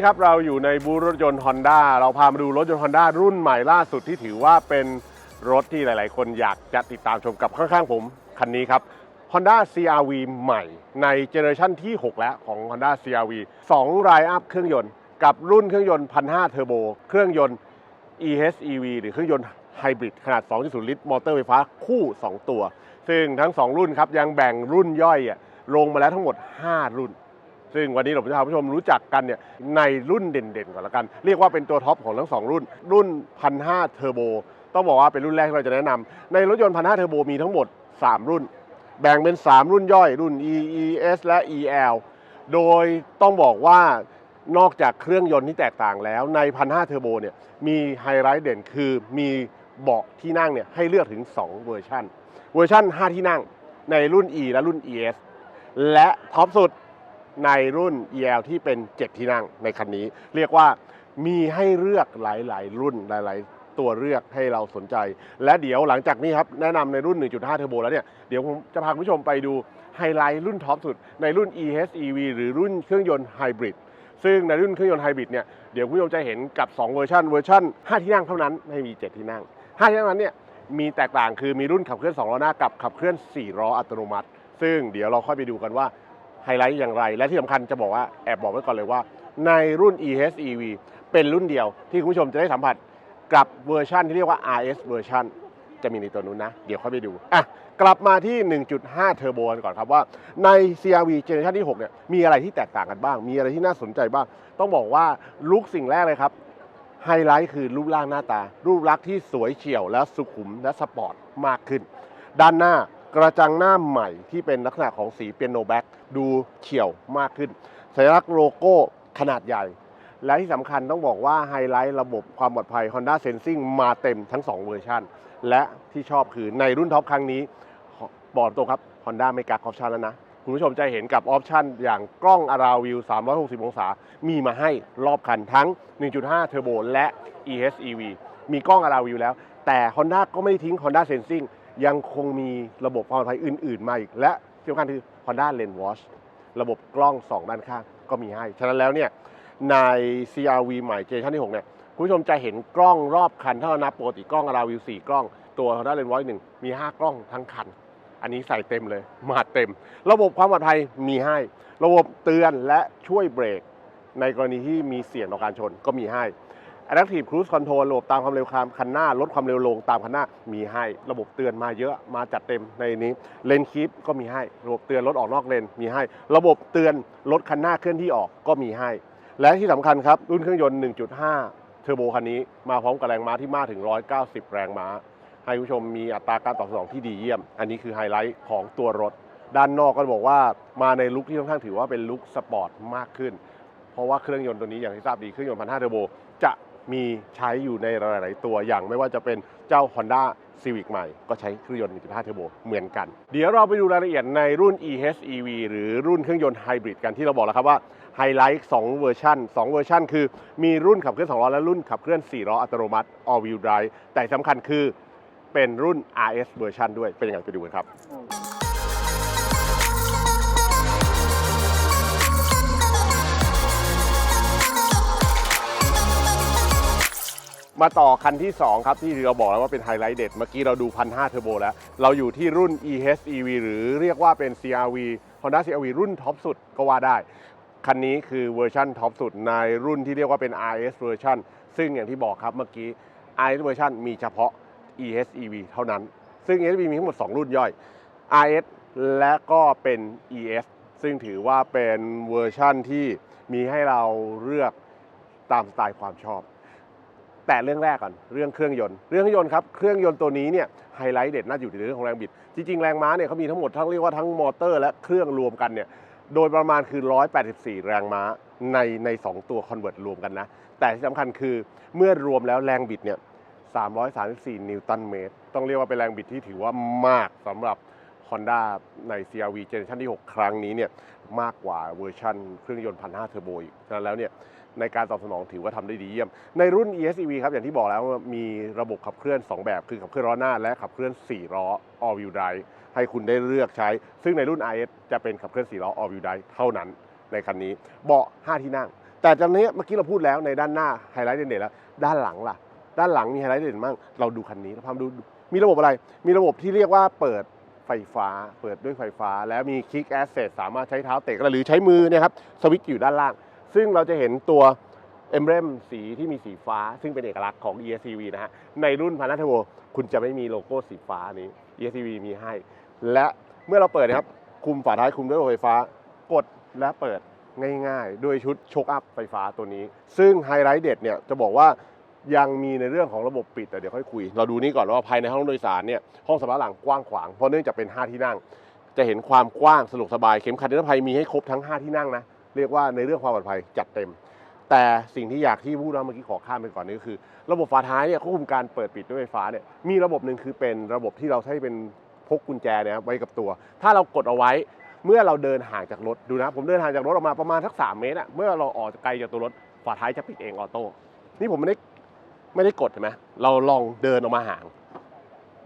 นี้ครับเราอยู่ในบูธรถยนต์ Honda เราพามาดูรถยนต์ Honda รุ่นใหม่ล่าสุดที่ถือว่าเป็นรถที่หลาย ๆ คนอยากจะติดตามชมกับข้าง ๆ ผม คันนี้ครับ Honda CRV ใหม่ในเจเนอเรชันที่ 6 แล้วของ Honda CRV 2รายอัพเครื่องยนต์ กับรุ่นเครื่องยนต์ 1,500 เทอร์โบ เครื่องยนต์ EHEV หรือเครื่องยนต์ไฮบริดขนาด 2.0 ลิตร มอเตอร์ไฟฟ้าคู่ 2 ตัว ซึ่งทั้ง 2 รุ่นครับยังแบ่งรุ่นย่อยลงมาแล้วทั้งหมด 5 รุ่น ซึ่งวันนี้เราจะพาผู้ชมรู้จักกันเนี่ยในรุ่นเด่นๆก่อนละกัน เรียกว่าเป็นตัวท็อปของทั้งสองรุ่น รุ่น 1,500เทอร์โบต้องบอกว่าเป็นรุ่นแรกที่เราจะแนะนำในรถยนต์ 1,500เทอร์โบมีทั้งหมด 3 รุ่น แบ่งเป็น 3 รุ่นย่อยรุ่น E ES และ EL โดยต้องบอกว่านอกจากเครื่องยนต์ที่แตกต่างแล้วใน 1,500เทอร์โบเนี่ยมีไฮไลท์เด่นคือมีเบาะที่นั่งเนี่ยให้เลือกถึง 2 เวอร์ชันเวอร์ชัน5 ที่นั่งในรุ่น E และรุ่น ES และท็อปสุด ในรุ่น EL ที่เป็น 7 ที่นั่งในคันนี้ เรียกว่ามีให้เลือกหลาย ๆ รุ่นหลาย ๆ ตัวเลือกให้เราสนใจ และเดี๋ยวหลังจากนี้ครับ แนะนำในรุ่น 1.5 เทอร์โบแล้วเนี่ย เดี๋ยวผมจะพาคุณผู้ชมไปดูไฮไลท์รุ่นท็อปสุด ในรุ่น EHEV หรือรุ่นเครื่องยนต์ไฮบริดซึ่งในรุ่นเครื่องยนต์ไฮบริดเนี่ยเดี๋ยวคุณผู้ชมจะเห็นกับ 2 เวอร์ชันเวอร์ชัน5 ที่นั่งเท่านั้นไม่มี 7 ที่นั่ง 5 ที่นั่งนั้นเนี่ยมีแตกต่างคือมีรุ่นขับเคลื่อน 2 ล้อหน้ากับขับเคลื่อน 4 ล้ออัตโนมัติ ซึ่งเดี๋ยวเราค่อยไปดูกันว่า ไฮไลท์อย่างไร และที่สำคัญจะบอกว่าแอบบอกไว้ก่อนเลยว่า ในรุ่น EHEV เป็นรุ่นเดียวที่คุณผู้ชมจะได้สัมผัสกับเวอร์ชันที่เรียกว่า RS เวอร์ชันจะมีในตัวนู้นนะ เดี๋ยวค่อยไปดูอะกลับมาที่ 1.5 เทอร์โบกันก่อนครับว่าใน CRV เจเนอเรชันที่ 6 เนี่ย มีอะไรที่แตกต่างกันบ้าง มีอะไรที่น่าสนใจบ้าง ต้องบอกว่าลุกสิ่งแรกเลยครับ ไฮไลท์คือรูปร่างหน้าตา รูปลักษณ์ที่สวยเฉียวและสุขุมและสปอร์ตมากขึ้น ด้านหน้า กระจังหน้าใหม่ที่เป็นลักษณะของสีเปียโนแบ็กดูเฉียวมากขึ้น สัญลักษณ์โลโก้ขนาดใหญ่ และที่สำคัญต้องบอกว่าไฮไลท์ระบบความปลอดภัย Honda Sensing มาเต็มทั้ง 2 เวอร์ชันและที่ชอบคือในรุ่นท็อปครั้งนี้บอกตรงครับ Honda ไม่กักออปชันแล้วนะ คุณผู้ชมจะเห็นกับออปชันอย่างกล้องอาราวิว 360 องศา มีมาให้รอบคันทั้ง 1.5 เทอร์โบและ EHEV มีกล้องอาราวิวแล้ว แต่ Honda ก็ไม่ได้ทิ้ง Honda Sensing ยังคงมีระบบความปลอดภัยอื่น ๆ มาอีก และที่สำคัญคือ Honda Lane Watch ระบบกล้อง 2 ด้านข้างก็มีให้ ฉะนั้นแล้วเนี่ยใน CRV ใหม่เจเนชั่นที่ 6 เนี่ย คุณผู้ชมจะเห็นกล้องรอบคัน ถ้าเรานับปกติกล้องอาราวิว4กล้อง ตัว Honda Lane Watch 1มี 5 กล้องทั้งคัน อันนี้ใส่เต็มเลย มาเต็ม ระบบความปลอดภัยมีให้ ระบบเตือนและช่วยเบรกในกรณีที่มีเสี่ยงต่อการชนก็มีให้ Adaptive Cruise Control ระบบตามความเร็วคามคันหน้า ลดความเร็วลงตามคันหน้ามีให้ ระบบเตือนมาเยอะมาจัดเต็มในนี้เลนคีปก็มีให้ ระบบเตือนรถออกนอกเลนมีให้ ระบบเตือนรถคันหน้าเคลื่อนที่ออกก็มีให้ และที่สำคัญครับ รุ่นเครื่องยนต์ 1.5 เทอร์โบคันนี้มาพร้อมกับแรงม้าที่มากถึง 190 แรงม้า ให้ผู้ชมมีอัตราการตอบสนองที่ดีเยี่ยม อันนี้คือไฮไลท์ของตัวรถ ด้านนอกก็บอกว่ามาในลุคที่ค่อนข้างถือว่าเป็นลุคสปอร์ตมากขึ้น เพราะว่าเครื่องยนต์ตัวนี้อย่างที่ทราบดีเครื่องยนต์1.5เทอร์โบจะ มีใช้อยู่ในหลาย ๆ ตัวอย่างไม่ว่าจะเป็นเจ้า Honda Civic ใหม่ ก็ใช้เครื่องยนต์1.5เทอร์โบเหมือนกัน เดี๋ยวเราไปดูรายละเอียดในรุ่น EHEV หรือรุ่นเครื่องยนต์ไฮบริดกันที่เราบอกแล้วครับว่าไฮไลท์2เวอร์ชัน2เวอร์ชันคือมีรุ่นขับเคลื่อน2ล้อและรุ่นขับเคลื่อน4ล้ออัตโนมัติ all wheel drive แต่สำคัญคือเป็นรุ่น RS เวอร์ชันด้วยเป็นยังไงไปดูกันครับ มาต่อคันที่ 2 ครับ ที่เราบอกแล้วว่าเป็นไฮไลท์เด็ด เมื่อกี้เราดู1,500เทอร์โบแล้ว เราอยู่ที่รุ่น EHEV หรือเรียกว่าเป็น CRV Honda CRV รุ่นท็อปสุดก็ว่าได้ คันนี้คือเวอร์ชันท็อปสุดในรุ่นที่เรียกว่าเป็น RS เวอร์ชันซึ่งอย่างที่บอกครับเมื่อกี้ RS เวอร์ชันมีเฉพาะ EHEV เท่านั้น ซึ่ง EHEV มีทั้งหมด 2 รุ่นย่อย RS และก็เป็น ES ซึ่งถือว่าเป็นเวอร์ชันที่มีให้เราเลือกตามสไตล์ความชอบ แต่เรื่องแรกก่อนเรื่องเครื่องยนต์เรื่องเครื่องยนต์ครับเครื่องยนต์ตัวนี้เนี่ยไฮไลท์เด็ดน่าอยู่ในเรื่องของแรงบิด จริงๆ แรงม้าเนี่ยเขามีทั้งหมดทั้งเรียกว่าทั้งมอเตอร์และเครื่องรวมกันเนี่ยโดยประมาณคือ 184 แรงม้าในใน 2 ตัวคอนเวิร์ตรวมกันนะ แต่ที่สำคัญคือเมื่อรวมแล้วแรงบิดเนี่ย 334 นิวตันเมตร ต้องเรียกว่าเป็นแรงบิดที่ถือว่ามากสำหรับ Honda ใน CRV เจเนอเรชันที่ 6 ครั้งนี้เนี่ยมากกว่าเวอร์ชันเครื่องยนต์ 1,500 เทอร์โบอีก ฉะนั้นแล้วเนี่ย ในการตอบสนองถือว่าทำได้ดีเยี่ยม ในรุ่น ESEV ครับอย่างที่บอกแล้วว่ามีระบบขับเคลื่อน 2 แบบ คือขับเคลื่อนล้อหน้าและขับเคลื่อน 4 ล้อ all wheel drive ให้คุณได้เลือกใช้ ซึ่งในรุ่น IS จะเป็นขับเคลื่อน 4 ล้อ all wheel drive เท่านั้นในคันนี้ เบาะ 5 ที่นั่ง แต่ตอนนี้เมื่อกี้เราพูดแล้วในด้านหน้าไฮไลท์เด่นๆแล้ว ด้านหลังล่ะ ด้านหลังมีไฮไลท์เด่นมากเราดูคันนี้เราพามาดูมีระบบอะไร มีระบบที่เรียกว่าเปิดไฟฟ้า เปิดด้วยไฟฟ้า แล้วมีคลิกแอสเซสสามารถใช้เท้าเตะหรือใช้มือเนยครับสวิตช์อยู่ด้านล่าง ซึ่งเราจะเห็นตัวเอ็มเรมสีที่มีสีฟ้า ซึ่งเป็นเอกลักษณ์ของ ESCV นะฮะ ในรุ่นพัน h เทโบคุณจะไม่มีโลโก้สีฟ้านี้ ESCV มีให้ และเมื่อเราเปิดนะครับ คุมฝาท้ายคุมด้วยระบบไฟฟ้ากดและเปิดง่ายๆ ด้วยชุดโชคอัพไฟฟ้าตัวนี้ ซึ่งไฮไลท์เด็ดเนี่ยจะบอกว่ายังมีในเรื่องของระบบปิดแต่เดี๋ยวค่อยคุย เราดูนี่ก่อนว่าภายในห้องโดยสารเนี่ยห้องสำหรับหลังกว้างขวางเพราะเนื่องจากเป็น 5 ที่นั่ง จะเห็นความกว้างสะดวกสบายเข็มขัดนิรภัยมีให้ครบทั้ง 5 ที่นั่งนะ เรียกว่าในเรื่องความปลอดภัยจัดเต็ม แต่สิ่งที่อยากที่พูดเมื่อกี้ขอข้ามไปก่อนนี่ก็คือ ระบบฝาท้ายเนี่ยควบคุมการเปิดปิดด้วยไฟฟ้าเนี่ยมีระบบหนึ่งคือเป็นระบบที่เราใช้เป็นพกกุญแจเนี่ยไว้กับตัว ถ้าเรากดเอาไว้เมื่อเราเดินห่างจากรถดูนะ ผมเดินห่างจากรถออกมาประมาณสักสามเมตรอะเมื่อเราออกไกลจากตัวรถฝาท้ายจะปิดเองออโต้นี่ผมไม่ได้ไม่ได้กดเห็นไหมเราลองเดินออกมาห่าง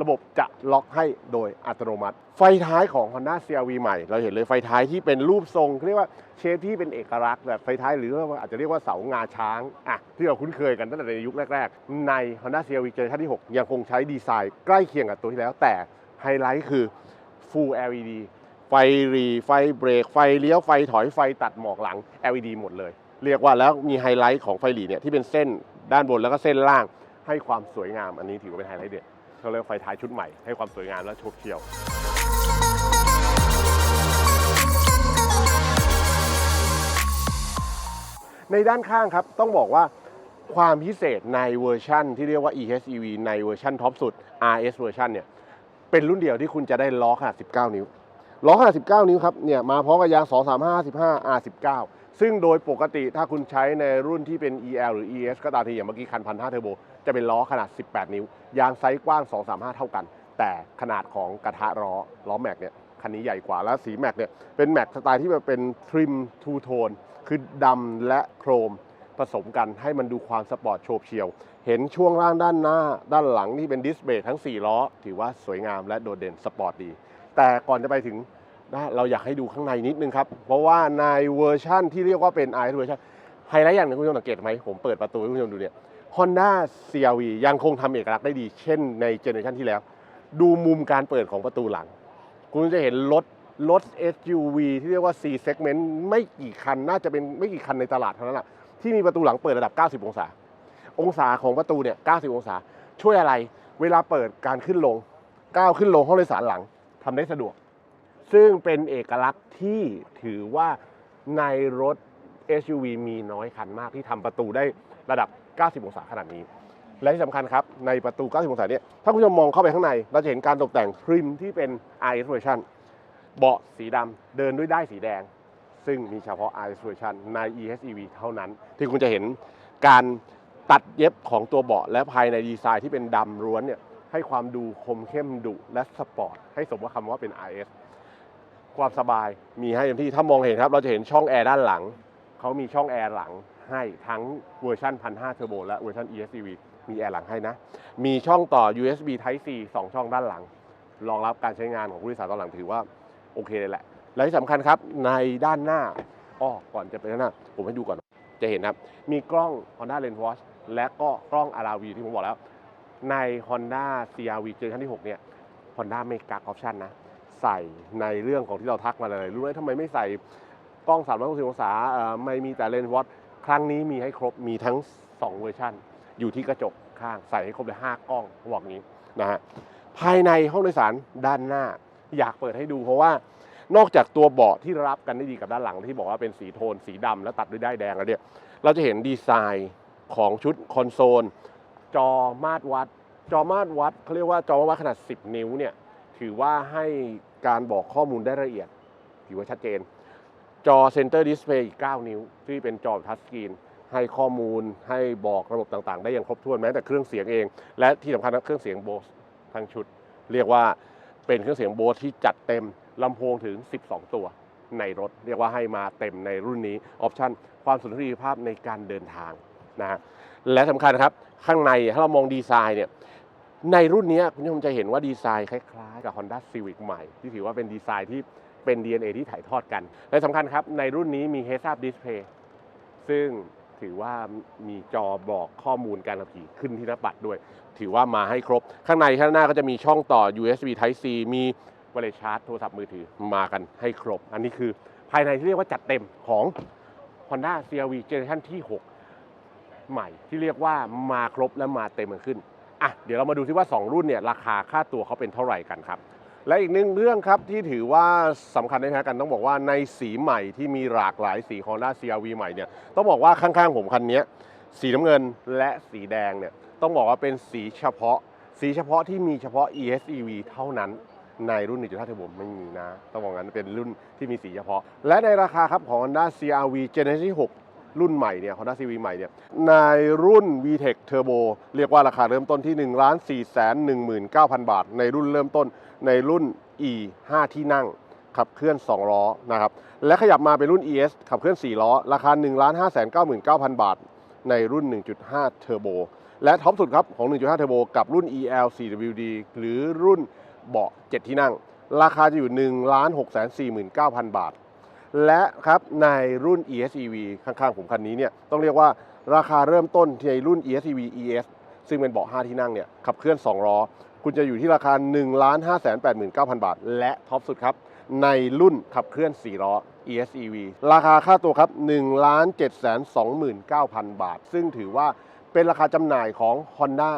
ระบบจะล็อกให้โดยอัตโนมัติ ไฟท้ายของ Honda CR-V ใหม่ เราเห็นเลยไฟท้ายที่เป็นรูปทรงเรียกว่าเชฟที่เป็นเอกลักษณ์แบบไฟท้ายหรือว่าอาจจะเรียกว่าเสางาช้างอะที่เราคุ้นเคยกันตั้งแต่ในยุคแรกๆ ใน Honda CR-V เจเนอเรชั่นที่ 6 ยังคงใช้ดีไซน์ใกล้เคียงกับตัวที่แล้ว แต่ไฮไลท์คือ Full LED ไฟหรีไฟเบรก ไฟเลี้ยวไฟถอยไฟตัดหมอกหลัง LED หมดเลย เรียกว่าแล้วมีไฮไลท์ของไฟหลีเนี่ยที่เป็นเส้นด้านบนแล้วก็เส้นล่างให้ความสวยงามอันนี้ถือว่าเป็นไฮไลท์เด็ด เขาเรียกไฟท้ายชุดใหม่ให้ความสวยงามและโฉบเฉี่ยวในด้านข้างครับ ต้องบอกว่าความพิเศษในเวอร์ชั่นที่เรียกว่า EHEV ในเวอร์ชันท็อปสุด RS เวอร์ชันเนี่ยเป็นรุ่นเดียวที่คุณจะได้ล้อขนาด 19 นิ้ว ล้อขนาด 19 นิ้วครับเนี่ยมาพร้อมกับยาง 235 15 R19 ซึ่งโดยปกติถ้าคุณใช้ในรุ่นที่เป็น EL หรือ ES ก็ตามทีอย่างเมื่อกี้คันพันห้าเทอร์โบจะเป็นล้อขนาด 18 นิ้ว ยางไซส์กว้าง 235 เท่ากัน แต่ขนาดของกระทะล้อล้อแม็กเนี่ยคันนี้ใหญ่กว่าแล้วสีแม็กเนี่ยเป็นแม็กสไตล์ที่แบบเป็นทริมทูโทนคือดำและโครมผสมกันให้มันดูความสปอร์ตโฉบเฉียว เห็นช่วงล่างด้านหน้า ด้านหลังที่เป็นดิสเบรกทั้ง 4 ล้อ ถือว่าสวยงามและโดดเด่นสปอร์ตดี แต่ก่อนจะไปถึง นะเราอยากให้ดูข้างในนิดนึงครับ เพราะว่าในเวอร์ชั่นที่เรียกว่าเป็น i เวอร์ชันไฮไลท์อย่างหนึงคุณผู้ชมสังเกตไหมผมเปิดประตูให้คุณผู้ชมดูเนี่ย Honda CR-V ยังคงทำเอกลักษณ์ได้ดี เช่นในเจเนอเรชันที่แล้ว ดูมุมการเปิดของประตูหลัง คุณจะเห็นรถรถ SUV ที่เรียกว่า C segment ไม่กี่คันน่าจะเป็นไม่กี่คันในตลาดเท่านั้นแหละที่มีประตูหลังเปิดระดับ 90 องศา องศาของประตูเนี่ย 90 องศา ช่วยอะไร เวลาเปิดการขึ้นลงก้าวขึ้นลงห้องโดยสารหลังทำได้สะดวก ซึ่งเป็นเอกลักษณ์ที่ถือว่าในรถ SUV มีน้อยคันมากที่ทำประตูได้ระดับ 90 องศาขนาดนี้ และที่สำคัญครับ ในประตู 90 องศาเนี่ยถ้าคุณผู้ชมมองเข้าไปข้างใน เราจะเห็นการตกแต่งทริมที่เป็น RS version เบาะสีดำเดินด้วยด้ายสีแดง ซึ่งมีเฉพาะ RS version ใน EHEV เท่านั้น ที่คุณจะเห็นการตัดเย็บของตัวเบาะและภายในดีไซน์ที่เป็นดำล้วนเนี่ยให้ความดูคมเข้มดุและสปอร์ตให้สมว่าคำว่าเป็น RS ความสบายมีให้เต็มที่ถ้ามองเห็นครับเราจะเห็นช่องแอร์ด้านหลัง เขามีช่องแอร์หลังให้ทั้งเวอร์ชัน1,500 Turbo และเวอร์ชัน ESCV มีแอร์หลังให้นะ มีช่องต่อ USB Type C 2 ช่องด้านหลัง รองรับการใช้งานของผู้โดยสารตอนหลังถือว่าโอเคเลยแหละ และที่สำคัญครับในด้านหน้าอ้อก่อนจะไปด้านหน้า ผมให้ดูก่อน จะเห็นครับ มีกล้อง Honda Lens Watch และก็กล้อง RV ที่ผมบอกแล้ว ใน Honda CR-V เจเนอเรชั่นที่ 6 เนี่ย Honda ไม่กักออปชันนะ ใส่ในเรื่องของที่เราทักมาเลยรู้ไหมทำไมไม่ใส่กล้อง360องศาเอ่อไม่มีแต่เลนส์วอตครั้งนี้มีให้ครบมีทั้ง 2 เวอร์ชันอยู่ที่กระจกข้างใส่ให้ครบเลย5กล้องบอกนี้นะฮะภายในห้องโดยสารด้านหน้าอยากเปิดให้ดูเพราะว่านอกจากตัวเบาะที่รับกันได้ดีกับด้านหลังที่บอกว่าเป็นสีโทนสีดำแล้วตัดด้วยด้ายแดงแล้วเนี่ยเราจะเห็นดีไซน์ของชุดคอนโซล จอมาตรวัด จอมาตรวัดเขาเรียกว่าจอมาตรวัดขนาด 10 นิ้วเนี่ยถือว่าให้ การบอกข้อมูลได้ละเอียดถือว่าชัดเจน จอเซนเตอร์ดิสเพย์อีก 9 นิ้ว ที่เป็นจอทัชสกรีนให้ข้อมูลให้บอกระบบต่างๆ ได้อย่างครบถ้วนแม้แต่เครื่องเสียงเอง และที่สำคัญนะเครื่องเสียงโบสทั้งชุด เรียกว่าเป็นเครื่องเสียงโบสที่จัดเต็มลำโพงถึง 12 ตัวในรถ เรียกว่าให้มาเต็มในรุ่นนี้ออปชันความสุนทรีภาพในการเดินทางนะฮะและสำคัญครับ ข้างในถ้าเรามองดีไซน์เนี่ย ในรุ่นนี้คุณผู้ชมจะเห็นว่าดีไซน์คล้ายๆ กับ Honda Civic ใหม่ ที่ถือว่าเป็นดีไซน์ที่เป็น DNA ที่ถ่ายทอดกัน และสำคัญครับ ในรุ่นนี้มี Heads Up Display ซึ่งถือว่ามีจอบอกข้อมูลการขับขี่ขึ้นที่หน้าปัดด้วย ถือว่ามาให้ครบ ข้างในข้างหน้าก็จะมีช่องต่อ USB Type C มีไวเลชาร์จโทรศัพท์มือถือมากันให้ครบ อันนี้คือภายในที่เรียกว่าจัดเต็มของ Honda CRV Generation ที่ 6 ใหม่ที่เรียกว่ามาครบและมาเต็มกันขึ้น อะเดี๋ยวเรามาดูที่ว่า 2 รุ่นเนี่ยราคาค่าตัวเขาเป็นเท่าไหร่กันครับ และอีกหนึ่งเรื่องครับที่ถือว่าสำคัญไม่แพ้กันต้องบอกว่าในสีใหม่ที่มีหลากหลายสี Honda CRV ใหม่เนี่ยต้องบอกว่าข้างๆผมคันนี้สีน้ำเงินและสีแดงเนี่ยต้องบอกว่าเป็นสีเฉพาะ สีเฉพาะที่มีเฉพาะ ESEV เท่านั้นในรุ่น1.5 Turbo ไม่มีนะ ต้องบอกงั้นเป็นรุ่นที่มีสีเฉพาะ และในราคาครับของ Honda CRV Generation ที่6 รุ่นใหม่เนี่ย Honda CRV ใหม่เนี่ย ในรุ่น VTEC Turbo เรียกว่าราคาเริ่มต้นที่ 1 4 1 9 0 0 0 บาท ในรุ่นเริ่มต้นในรุ่น E 5 ที่นั่ง ขับเคลื่อน 2 ล้อนะครับ และขยับมาเป็นรุ่น ES ขับเคลื่อน 4 ล้อ ราคา 1 5 9 9 0 0 0บาท ในรุ่น 1.5 Turbo และท็อปสุดครับของ 1.5 Turbo กับรุ่น EL 4WD หรือรุ่นเบาะ 7 ที่นั่ง ราคาจะอยู่ 1 6 4 9 0 0 0 บาท และครับในรุ่น ESEV ข้างๆผมคันนี้เนี่ยต้องเรียกว่าราคาเริ่มต้นในรุ่น ESEV ES ซึ่งเป็นเบาะ5ที่นั่งเนี่ยขับเคลื่อน 2 ล้อ คุณจะอยู่ที่ราคา 1 5 8 9 0 0 0 บาท และท็อปสุดครับ ในรุ่นขับเคลื่อน 4 ล้อ ESEV ราคาค่าตัวครับ 1 7 2 9 0 0 0 บาท ซึ่งถือว่าเป็นราคาจำหน่ายของ Honda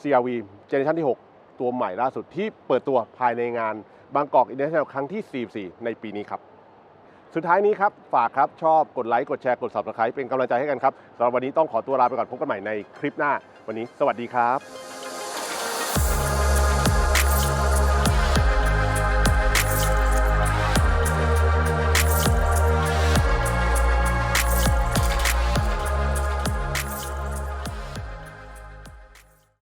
CRV Generation ที่ 6 ตัวใหม่ล่าสุดที่เปิดตัวภายในงานบางกอกอินเตอร์เนชั่นแนลครั้งที่ 44 ในปีนี้ครับ สุดท้ายนี้ครับ ฝากครับ ชอบกดไลค์กดแชร์กด subscribe เป็นกำลังใจให้กันครับสำหรับวันนี้ต้องขอตัวลาไปก่อนพบกันใหม่ในคลิปหน้า วันนี้ สวัสดีครับ